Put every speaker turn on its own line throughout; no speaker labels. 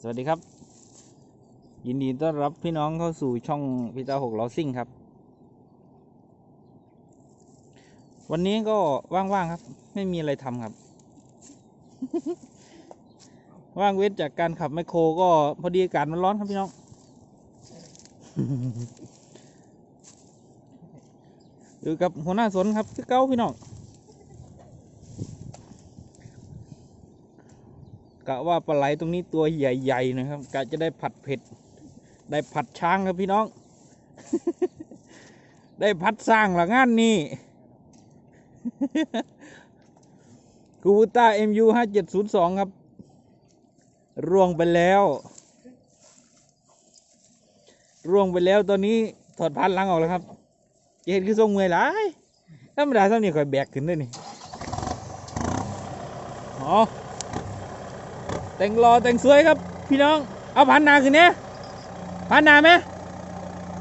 สวัสดีครับ ยินดีต้อนรับพี่น้องเข้าสู่ช่องพิตาหกล้อซิ่งครับ วันนี้ก็ว่างๆครับ ไม่มีอะไรทำครับ ว่างเว้นจากการขับไมโครก็พอดีอากาศมันร้อนครับพี่น้องอยู่กับหัวหน้าสวนครับคือเก้าพี่น้อง กะว่าปลาไหลตรงนี้ตัวใหญ่ๆนะครับกะจะได้ผัดเผ็ด ได้ผัดช้างครับพี่น้อง ได้พัดสร้างหลังงานนี้กูบูต้า MU ห้าเจ็ดศูนย์สองครับ ร่วงไปแล้ว ร่วงไปแล้วตอนนี้ถอดพันลังออกแล้วครับเห็นคือทรงเมื่อยหลายธรรมดาเท่านี้คอยแบกขึ้นด้วยนี่อ๋อ แต่งรอแต่งสวยครับ พี่น้อง เอาพันนาขึ้นเนี่ยพันนาไหม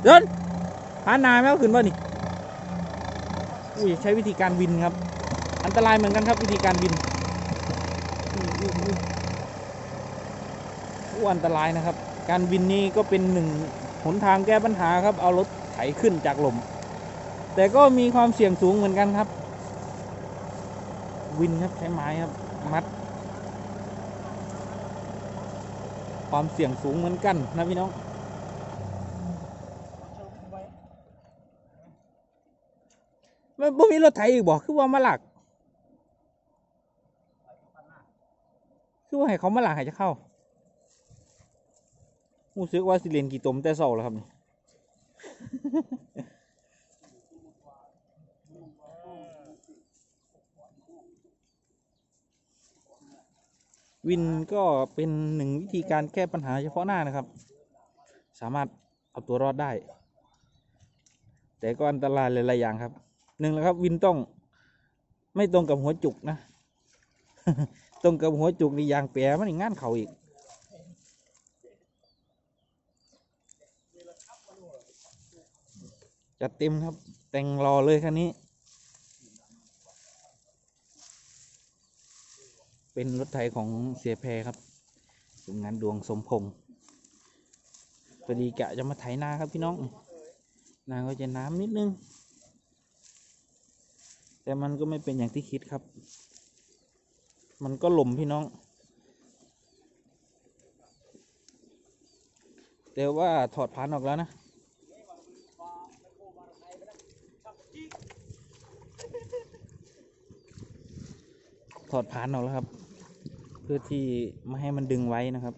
เดินพันนาไหมขึ้นบ่นี่อุ้ยใช้วิธีการวินครับ อันตรายเหมือนกันครับวิธีการวินอู้อันตรายนะครับ การวินนี้ก็เป็นหนึ่งหนทางแก้ปัญหาครับ เอารถไถขึ้นจากลม แต่ก็มีความเสี่ยงสูงเหมือนกันครับ วินครับใช้ไม้ครับ มัด ความเสี่ยงสูงเหมือนกันนะพี่น้องมันบ่มีรถไถอีกบอกคือว่ามาหลัก คือว่าให้เขามาหลักให้จะเข้ารู้สึกว่าสิเรียนกี่ตมแต่เศร้าแล้วครับนี่ วินก็เป็นหนึ่งวิธีการแก้ปัญหาเฉพาะหน้านะครับ สามารถเอาตัวรอดได้ แต่ก็อันตรายหลาย ๆ อย่างครับหนึ่งแล้วครับ วินต้องไม่ตรงกับหัวจุกนะตรงกับหัวจุกนี่ยางแปรมันงานเขาอีกจัดเต็มครับ แต่งรอเลยคันนี้ เป็นรถไถของเสียแพรครับโรงงานดวงสมพงศ์พอดีกะจะมาไถนาครับพี่น้อง นาก็จะน้ำนิดนึง แต่มันก็ไม่เป็นอย่างที่คิดครับ มันก็หล่มพี่น้อง แต่ว่าถอดพานออกแล้วนะถอดพานออกแล้วครับ เพื่อที่ไม่ให้มันดึงไว้นะครับ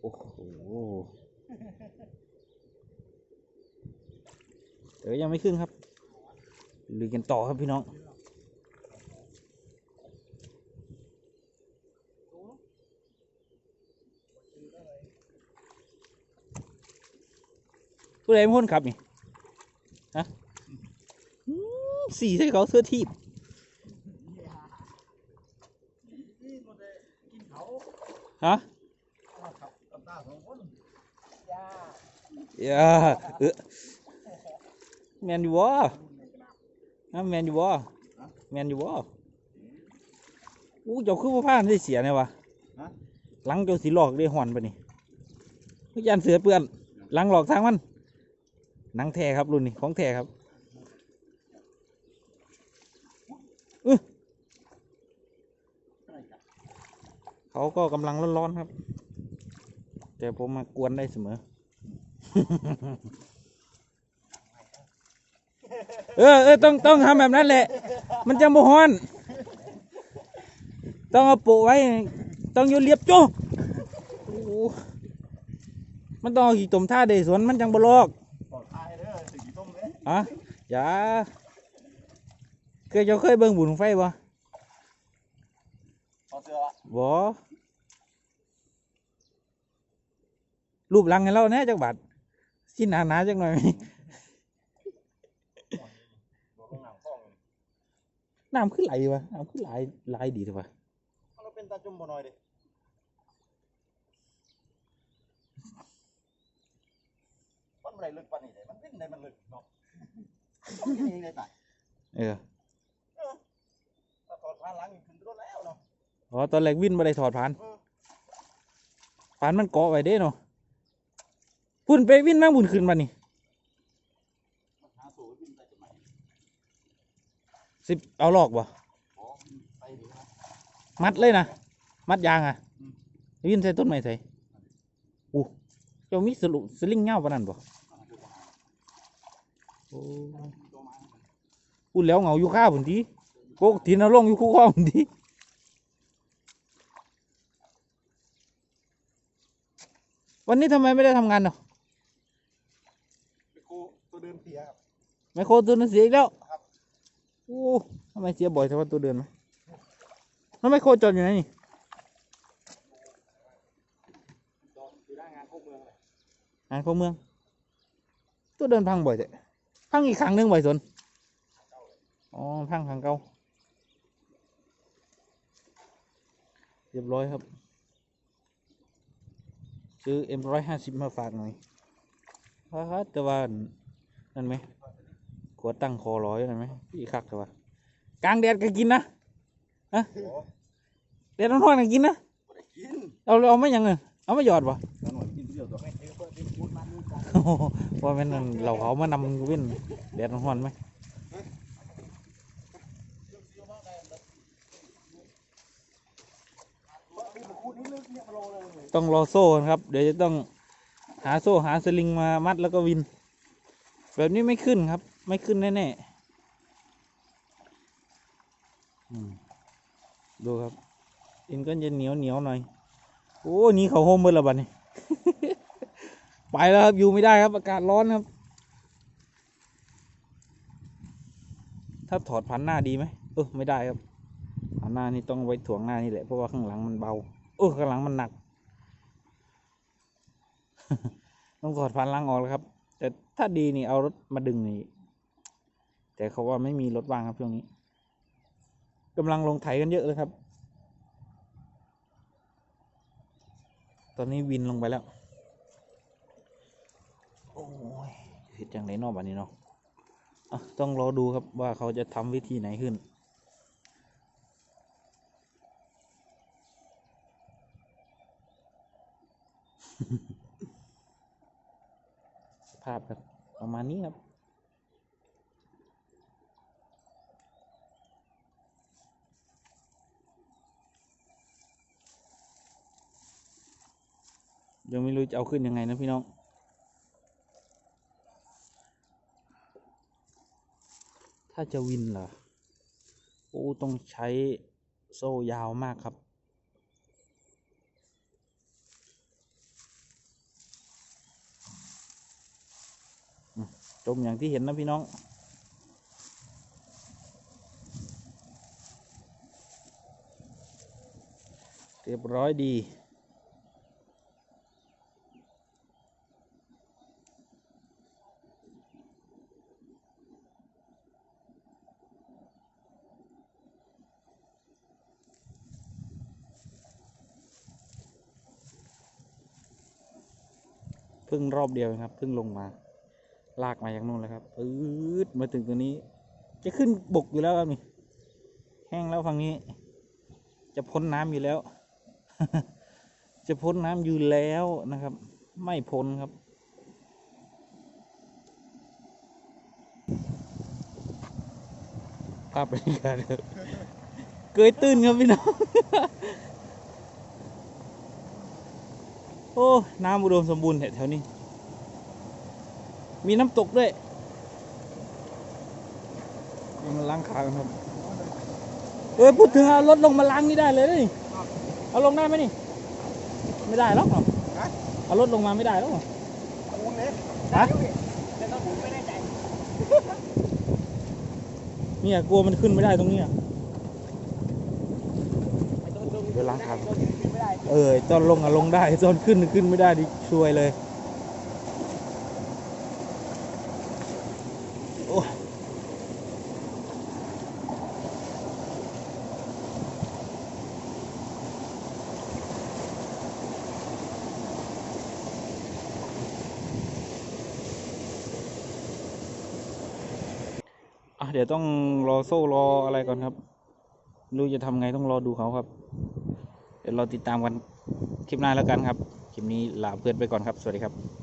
โอ้โหเดี๋ยวยังไม่ขึ้นครับลุยกันต่อครับพี่น้องผู้ใดเป็นคนขับนี่ ฮะสี่ใส่เขาเสื้อทีบ ฮะอย่าเออแมนอยู่วะฮะแมนอยู่วะแมนอยู่วะอู้เจ้าคือว่าพานได้เสียเนี่ยวะหลังเจ้าสีหลอกได้หอนปะนี่พยานเสือเปื้อนหลังหลอกทางมันหนังแท้ครับรุ่นนี้ของแท้ครับ เขาก็กำลังร้อนๆครับ แต่ผมมากวนได้เสมอ เออเออต้องต้องทำแบบนั้นแหละ มันจะโมฮอน ต้องเอาโปะไว้ ต้องโยนเรียบจ้มันต้องขี่ตมท่าเดสวนมันจังบลอก
อดภัยเด้อสิ่งที่ต้มเด้อ
อะอย่าเคยจะเคยเบิ่งบุญไฟบ่บ่ รูปหลังให้เราแหน่จักบาทชิ้นหนาๆจักหน่อย
บอกข้างหลังฟ้อง
น้ำขึ้นไหลวะน้ำขึ้นไหลไหลดีเถอะวะ
เราเป็นตาจุ่มบ่หน่อยดิมันบ่ได้ลึกปานนี้เด้มันวิ่งได้มันลึกเนาะต้องกินเองได้ตาย
เออ
ถ้าถอดพานหลังนี่ขึ้นรถแล้วเนาะ
อ๋อตอนแรกวินไม่ได้ถอดผ่านผ่านมันเกาะไว้เด้เนาะ พุ่นไปวินแม่งบุญขึ้นมานี่
มันหาสูตรวิ่งได้จะไหม
สิบเอาหลอกบ่มัดเลยนะ มัดยางอะวินใส่ต้นไม้ใส่อู้เจ้ามีสลุสลิงเงาปานนั้นบ่อ้พูดแล้วเหงาอยู่ข้าวผุนทีโกกทีนเอาลงอยู่คู่ข้อผุนทีวันนี้ทำไมไม่ได้ทำงานเนาะ
ไปโคตัวเดินเสียครับ
ไมโครตัวนั้นเสียอีกแล้ว
ครับ
โอ้ทำไมเสียบ่อยแต่ว่าตัวเดินไหมแล้วไมโครจอดอยู่ไหนนี่
จอดอยู่หน้างานพวกเมือง
งานเข้าเมือง ตัวเดินพังบ่อยแต่พังอีกครั้งหนึงบ่อยสนอ๋อพังครั้งเก่าเรียบร้อยครับ ซื้อเอ็มร้อยห้าสิบมาฝากหน่อยฮ่าแต่ว่านั่นไหม วดตั้งคอร้อยนั่นไหมพี่คักแต่ว่ากลางแดดก็กินนะ
โอ้
แดดร้อนๆก็กินนะ
บ่ได้กิน
เอาเอาไม่ยังเงเอาไม่หยอดวะ
แล้วหน่อยกินเดียวตัวไม่เจอเพื่อนที่พูดมาดูกัน
ว่าแม่นอั่นเราเขามานำเว้นแดดร้อนๆไหม
นี่มันคูดนี่ลึกเนี่ยมาโลเลย
ต้องรอโซ่ก่อนครับ เดี๋ยวจะต้องหาโซ่หาสลิงมามัดแล้วก็วิน แบบนี้ไม่ขึ้นครับ ไม่ขึ้นแน่ๆอืมดูครับอินก็จะเหนียวเหนียวๆหน่อย โอ้หนี่เขาโฮมเบอร์ละบัดนี้ไปแล้วครับ อยู่ไม่ได้ครับ อากาศร้อนครับ ถ้าถอดพันหน้าดีไหมเออไม่ได้ครับพันหน้านี่ต้องไว้ถ่วงหน้านี่แหละ เพราะว่าข้างหลังมันเบา เออข้างหลังมันหนัก ต้องถอดพันหลังออกแล้วครับ แต่ถ้าดีนี่เอารถมาดึงนี่ แต่เขาว่าไม่มีรถว่างครับช่วงนี้กำลังลงไถกันเยอะเลยครับ ตอนนี้วินลงไปแล้ว โอ้ยเห็ดจังไรนอกบ้านนี้เนาะต้องรอดูครับว่าเขาจะทำวิธีไหนขึ้นภาพครับประมาณนี้ครับ ยังไม่รู้จะเอาขึ้นยังไงนะพี่น้อง ถ้าจะวินเหรอโอ้ต้องใช้โซ่ยาวมากครับ จมอย่างที่เห็นนะพี่น้องเรียบร้อยดี เพิ่งรอบเดียวครับเพิ่งลงมา ลากมาอย่างนู้นเลยครับปื๊ดมาถึงตัวนี้ จะขึ้นบกอยู่แล้วครับนี่แห้งแล้วฝั่งนี้ จะพ้นน้ำอยู่แล้ว จะพ้นน้ำอยู่แล้วนะครับ ไม่พ้นครับภาพบรรยากาศเกยตื้นครับพี่น้อง โอ้ น้ำอุดมสมบูรณ์แถวๆนี้ มีน้ำตกด้วยนี่มันล้างขากันครับเออพูดถึงเอารถลงมาล้างนี่ได้เลยนี่เอาลงได้ไหมนี่ ไม่ได้หรอกเหรอเอารถลงมาไม่ได้หรอกเหรอ
คูดเลย
ฮะ
แต่ถ้าผมไม่แน่ใจ
เนี่ยกลัวมันขึ้นไม่ได้ตรงเนี้ย เวลาขา
ไม่ได้
เออตอนลงอะลงได้ตอนขึ้นขึ้นไม่ได้ดิช่วยเลยโอ้เดี๋ยวต้องรอโซ่รออะไรก่อนครับรู้จะทำไงต้องรอดูเขาครับ เดี๋ยวเราติดตามกันคลิปหน้าแล้วกันครับ คลิปนี้ลาเพื่อนไปก่อนครับ สวัสดีครับ